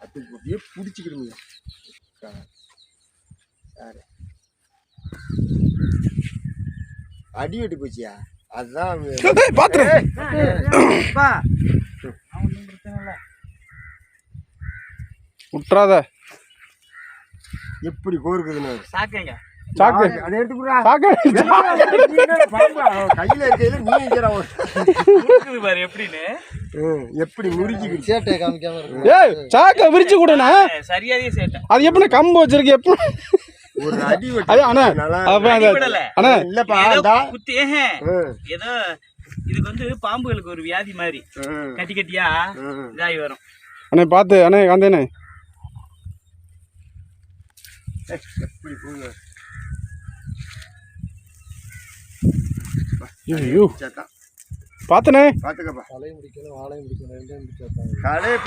அது அப்படியே பிடிச்சிக்கிடுங்க. சாரு அடி வெட்டி போச்சியா? அதுதான் பாத்துறேன் விட்டுறாத எப்படி கோருக்குதுன்னு சாக்கைங்க சாக்கு அதை எடுத்துக்குறா சாக்கு கையில இருக்கையில நீ பாரு எப்படின்னு? எப்படி முறுக்கிக்கிடுச்சு சேட்டையை காமிக்காம ஏய் சாக்கை விரிச்சு அது எப்படி கம்பு வச்சிருக்கு எப்போ ஒரு அடி அது அண்ணா. அண்ணா. இல்லப்பா குத்தி ஏதோ இதுக்கு வந்து பாம்புகளுக்கு ஒரு வியாதி மாதிரி. கட்டி கட்டியா. இதாகி வரும். அண்ணே பார்த்து அண்ணே காந்தேண்ணே எப்படி போங்க ஐயோ. சத்தா பார்த்துண்ணே பாத்துக்கப்பா தலையும் பிடிக்கணும் வாழையும் பிடிக்கணும் ரெண்டையும் கடை